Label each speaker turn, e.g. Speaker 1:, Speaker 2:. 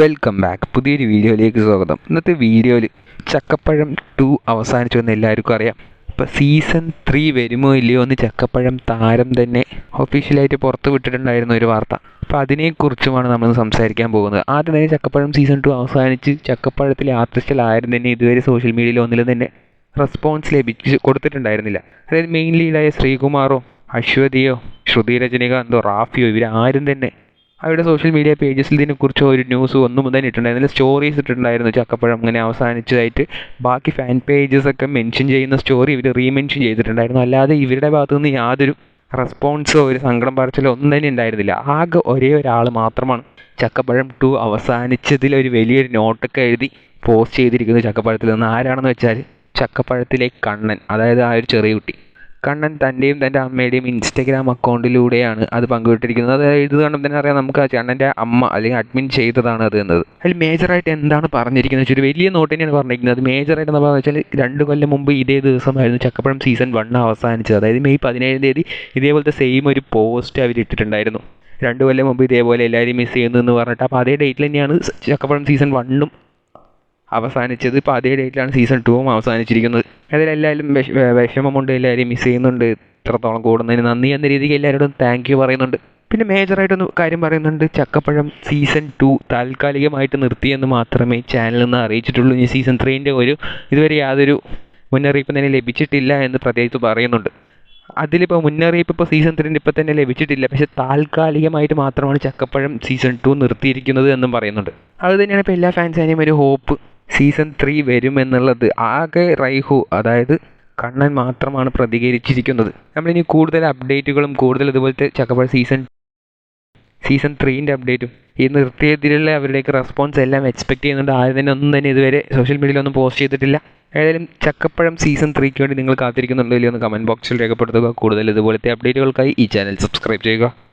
Speaker 1: Welcome back പുതിയൊരു വീഡിയോയിലേക്ക് സ്വാഗതം. ഇന്നത്തെ വീഡിയോയിൽ ചക്കപ്പഴം ടു അവസാനിച്ചു എന്ന് എല്ലാവർക്കും അറിയാം. ഇപ്പോൾ സീസൺ ത്രീ വരുമോ ഇല്ലയോ എന്ന് ചക്കപ്പഴം താരം തന്നെ ഒഫീഷ്യലായിട്ട് പുറത്ത് വിട്ടിട്ടുണ്ടായിരുന്ന ഒരു വാർത്ത. അപ്പോൾ അതിനെക്കുറിച്ചുമാണ് നമ്മൾ സംസാരിക്കാൻ പോകുന്നത്. ആദ്യം തന്നെ ചക്കപ്പഴം സീസൺ ടു അവസാനിച്ച് ചക്കപ്പഴത്തിലെ ആർട്ടിസ്റ്റിലാരും തന്നെ ഇതുവരെ സോഷ്യൽ മീഡിയയിൽ ഒന്നിലും തന്നെ റെസ്പോൺസ് ലഭിച്ച് കൊടുത്തിട്ടുണ്ടായിരുന്നില്ല. അതായത് മെയിൻ ലീഡായ ശ്രീകുമാറോ അശ്വതിയോ ശ്രുതി രജനികാന്തോ റാഫിയോ ഇവരാരും തന്നെ അവരുടെ സോഷ്യൽ മീഡിയ പേജസിൽ ഇതിനെക്കുറിച്ച് ഒരു ന്യൂസ് ഒന്നും തന്നെ ഇട്ടിട്ടുണ്ടായിരുന്നില്ല സ്റ്റോറീസ് ഇട്ടിട്ടുണ്ടായിരുന്നു ചക്കപ്പഴം. അങ്ങനെ അവസാനിച്ചതായിട്ട് ബാക്കി ഫാൻ പേജസ് ഒക്കെ മെൻഷൻ ചെയ്യുന്ന സ്റ്റോറി ഇവർ റീമെൻഷൻ ചെയ്തിട്ടുണ്ടായിരുന്നു. അല്ലാതെ ഇവരുടെ ഭാഗത്തു നിന്ന് യാതൊരു റെസ്പോൺസോ ഒരു സങ്കടം പറച്ചിലോ ഒന്നും തന്നെ ഉണ്ടായിരുന്നില്ല. ആകെ ഒരേ ഒരാൾ മാത്രമാണ് ചക്കപ്പഴം ടു അവസാനിച്ചതിൽ ഒരു വലിയൊരു നോട്ടൊക്കെ എഴുതി പോസ്റ്റ് ചെയ്തിരിക്കുന്നത് ചക്കപ്പഴത്തിൽ നിന്ന്. ആരാണെന്ന് വെച്ചാൽ ചക്കപ്പഴത്തിലെ കണ്ണൻ അതായത് ആ ഒരു ചെറിയ കുട്ടി. കണ്ണൻ തന്റെയും തന്റെ അമ്മയുടെയും ഇൻസ്റ്റഗ്രാം അക്കൗണ്ടിലൂടെയാണ് അത് പങ്കുവിട്ടിരിക്കുന്നത് അത് ഇത് കാണുമ്പോൾ തന്നെ അറിയാം നമുക്ക് കണ്ണന്റെ അമ്മ അല്ലെങ്കിൽ അഡ്മിൻ ചെയ്തതാണ് അത് എന്നത്. അതിൽ മേജറായിട്ട് എന്താണ് പറഞ്ഞിരിക്കുന്നത്? വെച്ചാൽ വലിയ നോട്ട് തന്നെയാണ് പറഞ്ഞിരിക്കുന്നത്. മേജറായിട്ട് എന്താ പറഞ്ഞാൽ രണ്ട് കൊല്ലം മുമ്പ് ഇതേ ദിവസമായിരുന്നു ചക്കപ്പഴം സീസൺ വൺ അവസാനിച്ചത്. അതായത് മെയ് പതിനേഴാം തീയതി ഇതേപോലത്തെ സെയിം ഒരു പോസ്റ്റ് അവർ ഇട്ടിട്ടുണ്ടായിരുന്നു. രണ്ട് കൊല്ലം മുമ്പ് ഇതേപോലെ എല്ലാവരും മിസ് ചെയ്യുന്നു എന്ന് പറഞ്ഞിട്ട് അപ്പോൾ അതേ ഡേറ്റിൽ തന്നെയാണ് ചക്കപ്പഴം സീസൺ വണ്ണും അവസാനിച്ചത്. ഇപ്പോൾ അതേ ഡേറ്റിലാണ് സീസൺ ടുവും അവസാനിച്ചിരിക്കുന്നത്. അതിലെല്ലാവരും വിഷ വിഷമമുണ്ട് എല്ലാവരും മിസ് ചെയ്യുന്നുണ്ട്. ഇത്രത്തോളം കൂടുന്നതിന് നന്ദി എന്ന രീതിക്ക് എല്ലാവരോടും താങ്ക് യു പറയുന്നുണ്ട്. പിന്നെ മേജറായിട്ടൊന്ന് കാര്യം പറയുന്നുണ്ട്. ചക്കപ്പഴം സീസൺ ടു താൽക്കാലികമായിട്ട് നിർത്തിയെന്ന് മാത്രമേ ചാനലിൽ നിന്ന് അറിയിച്ചിട്ടുള്ളൂ. ഇനി സീസൺ ത്രീന്റെ ഒരു ഇതുവരെ യാതൊരു മുന്നറിയിപ്പ് തന്നെ ലഭിച്ചിട്ടില്ല എന്ന് പ്രത്യേകിച്ച് പറയുന്നുണ്ട്. അതിലിപ്പോൾ മുന്നറിയിപ്പ് ഇപ്പോൾ സീസൺ ത്രീന്റെ ഇപ്പോൾ തന്നെ ലഭിച്ചിട്ടില്ല. പക്ഷേ താൽക്കാലികമായിട്ട് മാത്രമാണ് ചക്കപ്പഴം സീസൺ ടു നിർത്തിയിരിക്കുന്നത് എന്നും പറയുന്നുണ്ട്. അത് തന്നെയാണ് ഇപ്പോൾ എല്ലാ ഫാൻസിനെയും ഒരു ഹോപ്പ് സീസൺ ത്രീ വരുമെന്നുള്ളത് ആകെ റൈഹു അതായത് കണ്ണൻ മാത്രമാണ് പ്രതികരിച്ചിരിക്കുന്നത്. നമ്മളിനി കൂടുതൽ അപ്ഡേറ്റുകളും കൂടുതൽ ഇതുപോലത്തെ ചക്കപ്പഴം സീസൺ സീസൺ ത്രീന്റെ അപ്ഡേറ്റും ഈ നിർത്തിയതിലുള്ള അവരുടെയൊക്കെ റെസ്പോൺസ് എല്ലാം എക്സ്പെക്ട് ചെയ്യുന്നുണ്ട്. ആരും തന്നെ ഒന്നും തന്നെ ഇതുവരെ സോഷ്യൽ മീഡിയയിലൊന്നും പോസ്റ്റ് ചെയ്തിട്ടില്ല. ഏതായാലും ചക്കപ്പഴം സീസൺ ത്രീക്ക് വേണ്ടി നിങ്ങൾ കാത്തിരിക്കുന്നുണ്ടോ. ഇല്ലയോ എന്ന് കമന്റ് ബോക്സിൽ രേഖപ്പെടുത്തുക. കൂടുതൽ ഇതുപോലത്തെ അപ്ഡേറ്റുകൾക്കായി ഈ ചാനൽ സബ്സ്ക്രൈബ് ചെയ്യുക.